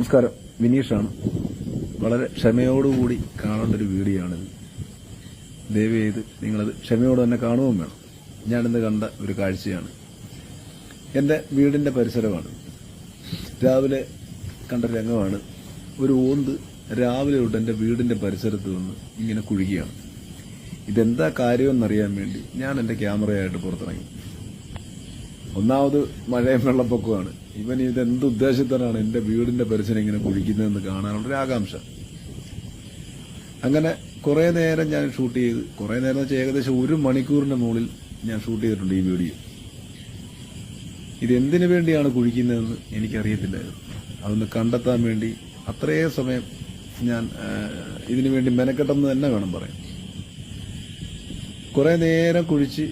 നമസ്കാരം. വിനീഷാണ്. വളരെ ക്ഷമയോടുകൂടി കാണേണ്ട ഒരു വീഡിയോ ആണിത് ദയവ് ചെയ്ത് നിങ്ങളത് ക്ഷമയോടെ തന്നെ കാണുകയും വേണം. ഞാനിന്ന് കണ്ട ഒരു കാഴ്ചയാണ്. എന്റെ വീടിന്റെ പരിസരമാണ്. രാവിലെ കണ്ട രംഗമാണ്. ഒരു ഓന്ത് രാവിലെ തൊട്ട് എന്റെ വീടിന്റെ പരിസരത്ത് നിന്ന് ഇങ്ങനെ കുഴുകിയാണ് ഇതെന്താ കാര്യമെന്നറിയാൻ വേണ്ടി ഞാൻ എന്റെ ക്യാമറയായിട്ട് പുറത്തിറങ്ങി. ഒന്നാമത് മഴയും വെള്ളപ്പൊക്കമാണ് ഇവൻ ഇത് എന്ത് ഉദ്ദേശത്തിനാണ് എന്റെ വീടിന്റെ പരിസരം ഇങ്ങനെ കുഴിക്കുന്നതെന്ന് കാണാനുള്ള ഒരു ആകാംക്ഷ. അങ്ങനെ കുറേ നേരം ഞാൻ ഷൂട്ട് ചെയ്ത് കുറേ നേരം വെച്ചാൽ ഏകദേശം ഒരു മണിക്കൂറിന്റെ മുകളിൽ ഞാൻ ഷൂട്ട് ചെയ്തിട്ടുണ്ട് ഈ വീഡിയോ. ഇത് എന്തിനു വേണ്ടിയാണ് കുഴിക്കുന്നതെന്ന് എനിക്കറിയത്തില്ലായിരുന്നു അതൊന്ന് കണ്ടെത്താൻ വേണ്ടി അത്രയേ സമയം ഞാൻ ഇതിനുവേണ്ടി ഇതിനു വേണ്ടി മെനക്കെട്ടെന്ന് തന്നെ വേണം പറയാം കുറേ നേരം കുഴിച്ച്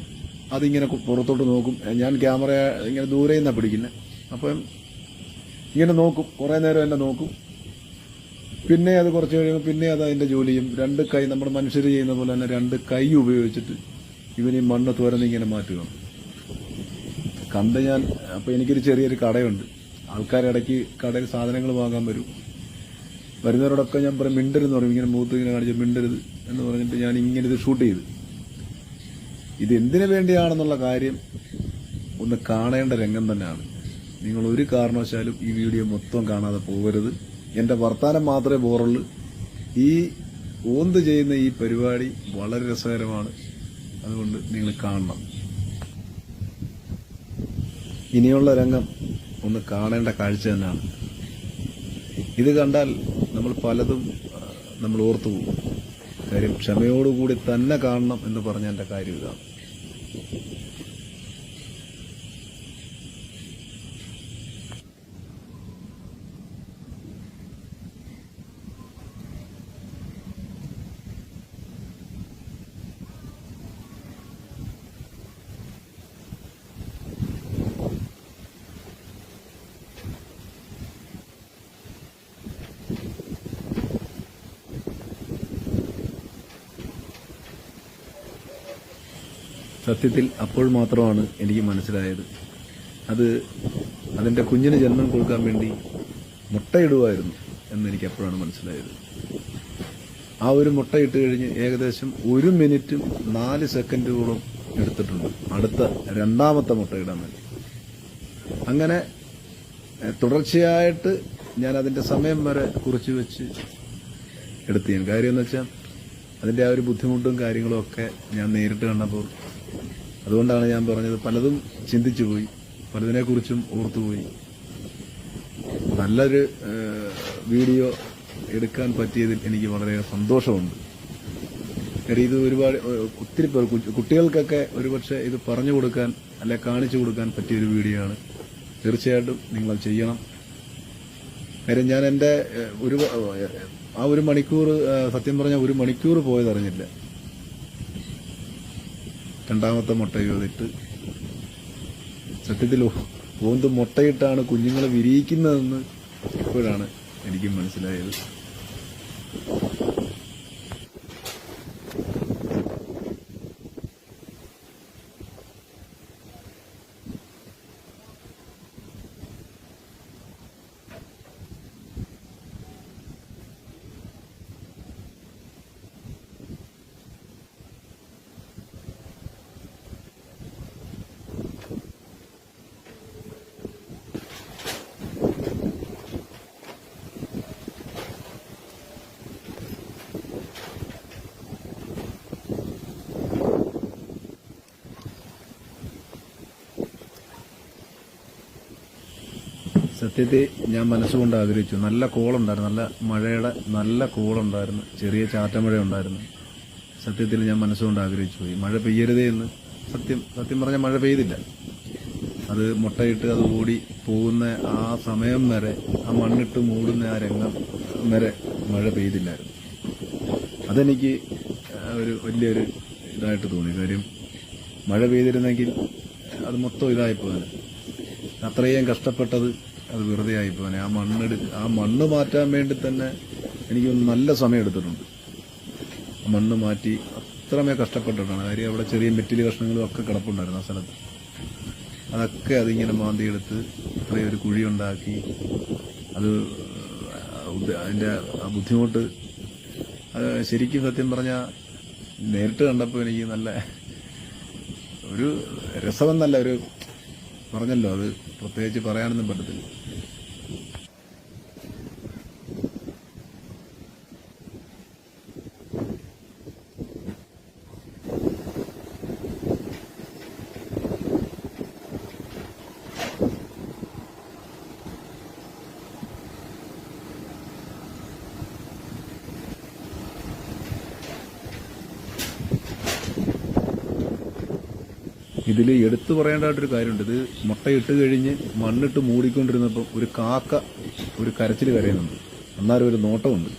അതിങ്ങനെ പുറത്തോട്ട് നോക്കും. ഞാൻ ക്യാമറ ഇങ്ങനെ ദൂരെ നിന്നാണ് പിടിക്കുന്നത് അപ്പം ഇങ്ങനെ നോക്കും. കുറേ നേരം എന്നെ നോക്കും. പിന്നെ അത് കുറച്ച് കഴിയുമ്പോൾ പിന്നെ അത് അതിന്റെ ജോലിയും രണ്ട് കൈ നമ്മൾ മനുഷ്യർ ചെയ്യുന്ന പോലെ തന്നെ രണ്ട് കൈ ഉപയോഗിച്ചിട്ട് ഇവൻ മണ്ണ് തുരന്ന് ഇങ്ങനെ മാറ്റുക കണ്ട് ഞാൻ അപ്പോൾ എനിക്കൊരു ചെറിയൊരു കടയുണ്ട്. ആൾക്കാരിടയ്ക്ക് കടയിൽ സാധനങ്ങൾ വാങ്ങാൻ വരും. വരുന്നവരോടൊക്കെ ഞാൻ പറയും മിണ്ടരുന്ന് പറയും. ഇങ്ങനെ മൂത്ത് ഇങ്ങനെ കാണിച്ച് മിണ്ടരുത് എന്ന് പറഞ്ഞിട്ട് ഞാൻ ഇങ്ങനെ ഇത് ഷൂട്ട് ചെയ്തു. ഇത് എന്തിനു വേണ്ടിയാണെന്നുള്ള കാര്യം ഒന്ന് കാണേണ്ട രംഗം തന്നെയാണ്. നിങ്ങൾ ഒരു കാരണവശാലും ഈ വീഡിയോ മൊത്തം കാണാതെ പോകരുത്. എന്റെ വർത്താനം മാത്രമേ ബോറുള്ളൂ ഈ ഓന്ത് ചെയ്യുന്ന ഈ പരിപാടി വളരെ രസകരമാണ്. അതുകൊണ്ട് നിങ്ങൾ കാണണം. ഇനിയുള്ള രംഗം ഒന്ന് കാണേണ്ട കാഴ്ച തന്നെയാണ്. ഇത് കണ്ടാൽ നമ്മൾ പലതും നമ്മൾ ഓർത്തു പോകും കാര്യം ക്ഷമയോടുകൂടി തന്നെ കാണണം എന്ന് പറഞ്ഞ എന്റെ കാര്യം ഇതാണ്. സത്യത്തിൽ അപ്പോൾ മാത്രമാണ് എനിക്ക് മനസ്സിലായത്. അത് അതിന്റെ കുഞ്ഞിന് ജന്മം കൊടുക്കാൻ വേണ്ടി മുട്ടയിടുമായിരുന്നു എന്നെനിക്ക് അപ്പോഴാണ് മനസ്സിലായത്. ആ ഒരു മുട്ടയിട്ട് കഴിഞ്ഞ് ഏകദേശം ഒരു മിനിറ്റും നാല് സെക്കൻഡുകളും എടുത്തിട്ടുണ്ട്. അടുത്ത രണ്ടാമത്തെ മുട്ടയിടാൻ വേണ്ടി. അങ്ങനെ തുടർച്ചയായിട്ട് ഞാൻ അതിന്റെ സമയം വരെ കുറിച്ച് വെച്ച് എടുത്തു. ഞാൻ കാര്യം എന്ന് വെച്ചാൽ അതിന്റെ ആ ഒരു ബുദ്ധിമുട്ടും കാര്യങ്ങളും ഒക്കെ ഞാൻ നേരിട്ട് കണ്ടപ്പോൾ അതുകൊണ്ടാണ് ഞാൻ പറഞ്ഞത് പലതും ചിന്തിച്ചു പോയി പലതിനെക്കുറിച്ചും ഓർത്തുപോയി നല്ലൊരു വീഡിയോ എടുക്കാൻ പറ്റിയതിൽ എനിക്ക് വളരെ സന്തോഷമുണ്ട്. കാര്യം ഇത് ഒരുപാട് ഒത്തിരി പേർ കുട്ടികൾക്കൊക്കെ ഒരുപക്ഷെ ഇത് പറഞ്ഞു കൊടുക്കാൻ അല്ലെ കാണിച്ചു കൊടുക്കാൻ പറ്റിയൊരു വീഡിയോ ആണ്. തീർച്ചയായിട്ടും നിങ്ങൾ ചെയ്യണം. കാര്യം ഞാൻ എന്റെ ഒരു ആ ഒരു മണിക്കൂർ സത്യം പറഞ്ഞാൽ ഒരു മണിക്കൂർ പോയതറിഞ്ഞില്ല. രണ്ടാമത്തെ മുട്ട ചെയ്തിട്ട് സത്യത്തിൽ ഓന്ത് മുട്ടയിട്ടാണ് കുഞ്ഞുങ്ങളെ വിരിയിക്കുന്നതെന്ന് ഇപ്പോഴാണ് എനിക്ക് മനസ്സിലായത്. സത്യത്തിൽ ഞാൻ മനസ്സുകൊണ്ട് ആഗ്രഹിച്ചു. നല്ല കോളുണ്ടായിരുന്നു. നല്ല മഴയുടെ നല്ല കോളുണ്ടായിരുന്നു. ചെറിയ ചാറ്റമഴ ഉണ്ടായിരുന്നു സത്യത്തിൽ ഞാൻ മനസ്സുകൊണ്ട് ആഗ്രഹിച്ചു. പോയി മഴ പെയ്യരുതേ എന്ന് സത്യം സത്യം പറഞ്ഞാൽ മഴ പെയ്തില്ല. അത് മുട്ടയിട്ട് അത് ഓടി പോകുന്ന ആ സമയം വരെ ആ മണ്ണിട്ട് മൂടുന്ന ആ രംഗം വരെ മഴ പെയ്തില്ലായിരുന്നു. അതെനിക്ക് ഒരു വലിയൊരു ഇതായിട്ട് തോന്നി. കാര്യം മഴ പെയ്തിരുന്നെങ്കിൽ അത് മൊത്തം ഇതായിപ്പോ അത്രയും കഷ്ടപ്പെട്ടത് അത് വെറുതെ ആയിപ്പോനെ ആ മണ്ണെടു ആ മണ്ണ് മാറ്റാൻ വേണ്ടി തന്നെ എനിക്ക് നല്ല സമയം എടുത്തിട്ടുണ്ട്. മണ്ണ് മാറ്റി അത്രമേ കഷ്ടപ്പെട്ടിട്ടാണ്. കാര്യം അവിടെ ചെറിയ മെറ്റിൽ കഷ്ണങ്ങളും ഒക്കെ കിടപ്പുണ്ടായിരുന്നു ആ സ്ഥലത്ത്. അതൊക്കെ അതിങ്ങനെ മാന്തിയെടുത്ത് അത്രയും ഒരു കുഴി ഉണ്ടാക്കി. അത് അതിന്റെ ആ ബുദ്ധിമുട്ട്. അത് ശരിക്കും സത്യം പറഞ്ഞാൽ നേരിട്ട് കണ്ടപ്പോൾ എനിക്ക് നല്ല ഒരു രസമെന്നല്ല ഒരു പറഞ്ഞല്ലോ അത് പ്രത്യേകിച്ച് പറയാനൊന്നും പറ്റത്തില്ല. ഇതിൽ എടുത്തു പറയേണ്ടതായിട്ടൊരു കാര്യമുണ്ട്. ഇത് മുട്ടയിട്ട് കഴിഞ്ഞ് മണ്ണിട്ട് മൂടിക്കൊണ്ടിരുന്നപ്പോൾ ഒരു കാക്ക ഒരു കരച്ചിൽ കരയുന്നുണ്ട്. അന്നേരം ഒരു നോട്ടമുണ്ട്.